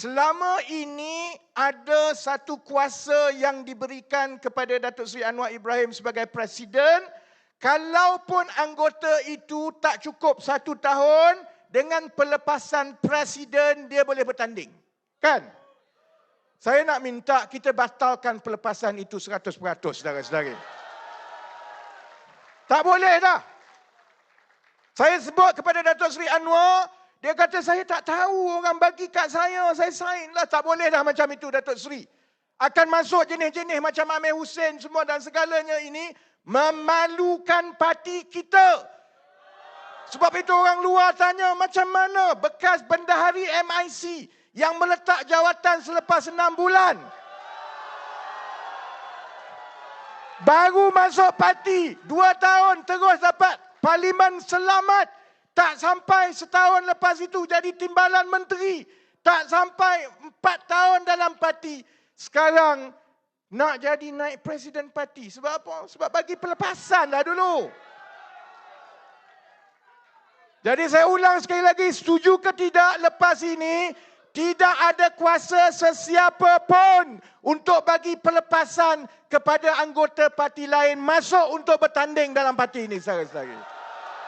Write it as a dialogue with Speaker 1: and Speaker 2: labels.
Speaker 1: selama ini ada satu kuasa yang diberikan kepada Datuk Seri Anwar Ibrahim sebagai presiden, kalaupun anggota itu tak cukup satu tahun, dengan pelepasan presiden dia boleh bertanding. Kan? Saya nak minta kita batalkan pelepasan itu 100% saudara-saudara. Tak boleh dah. Saya sebut kepada Datuk Seri Anwar, dia kata saya tak tahu orang bagi kat saya, saya sign lah. Tak boleh dah macam itu Datuk Seri. Akan masuk jenis-jenis macam Amir Hussein semua dan segalanya ini memalukan parti kita. Sebab itu orang luar tanya macam mana bekas bendahari MIC yang meletak jawatan selepas enam bulan. Baru masuk parti, dua tahun terus dapat parlimen selamat. Tak sampai setahun lepas itu jadi timbalan menteri. Tak sampai empat tahun dalam parti. Sekarang nak jadi naik presiden parti. Sebab apa? Sebab bagi pelepasan dah dulu. Jadi saya ulang sekali lagi, setuju ke tidak lepas ini, tidak ada kuasa sesiapa pun untuk bagi pelepasan kepada anggota parti lain masuk untuk bertanding dalam parti ini, saudara-saudara.